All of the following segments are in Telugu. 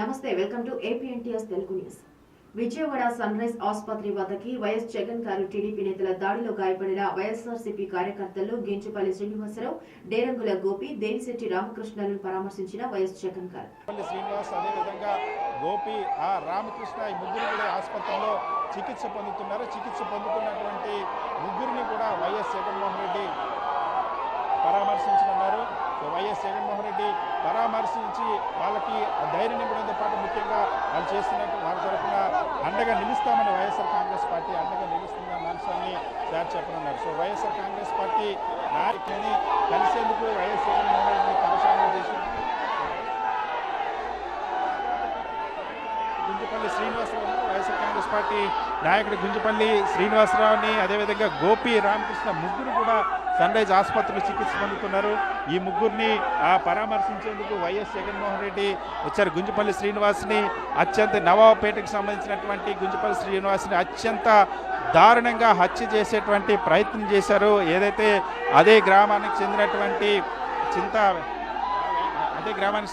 నమస్తే welcome to APNTS Telugu news. Vijayawada Sunrise ఆసుపత్రి వద్దకి వైఎస్ జగన్ గారు టీడీపీ నేతల దాడిలో గాయపడిన వైఎస్ఆర్సీపీ కార్యకర్తలు గించుపల్లి శ్రీనివాసరావు డేరంగుల గోపి దేవిశెట్టి రామకృష్ణలను పరామర్శించిన వైఎస్ జగన్ గారు. శ్రీనివాస్ అదేవిధంగా గోపి ఆ రామకృష్ణ ఈ ముగ్గురు కూడా ఆసుపత్రిలో చికిత్స పొందుతున్నారు. చికిత్స పొందుతున్నటువంటి ముగ్గురిని కూడా వైఎస్ జగన్మోహన్ రెడ్డి పరామర్శించనున్నారు. సో వైఎస్ జగన్మోహన్ రెడ్డి పరామర్శించి వాళ్ళకి ధైర్యం ఇవ్వడంతో పాటు ముఖ్యంగా వాళ్ళు చేస్తున్నట్టు వాళ్ళ తరఫున అండగా నిలుస్తామని వైఎస్ఆర్ కాంగ్రెస్ పార్టీ అండగా నిలుస్తుందన్న అంశాన్ని సార్ చెప్పనున్నారు. సో వైఎస్ఆర్ కాంగ్రెస్ పార్టీ నాయకుని కలిసేందుకు వైఎస్ జగన్మోహన్ రెడ్డిని పరిశీలన చేసి Gunjupalli Srinivasarao YSR Congress party నాయకుడు గుంజుపల్లి శ్రీనివాసరావుని అదేవిధంగా గోపి రామకృష్ణ ముగ్గురు కూడా సన్ రైజ్ ఆసుపత్రిలో చికిత్స పొందుతున్నారు. ఈ ముగ్గురిని ఆ పరామర్శించేందుకు వైఎస్ జగన్మోహన్ రెడ్డి వచ్చారు. గుంజుపల్లి శ్రీనివాస్ని అత్యంత నవాబ్పేటకు సంబంధించినటువంటి గుంజుపల్లి శ్రీనివాస్ని అత్యంత దారుణంగా హత్య చేసేటువంటి ప్రయత్నం చేశారు. ఏదైతే అదే గ్రామానికి చెందినటువంటి చింత అదే గ్రామానికి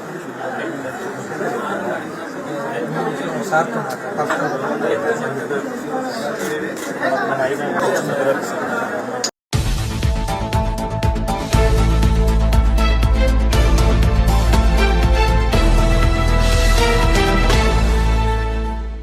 సార్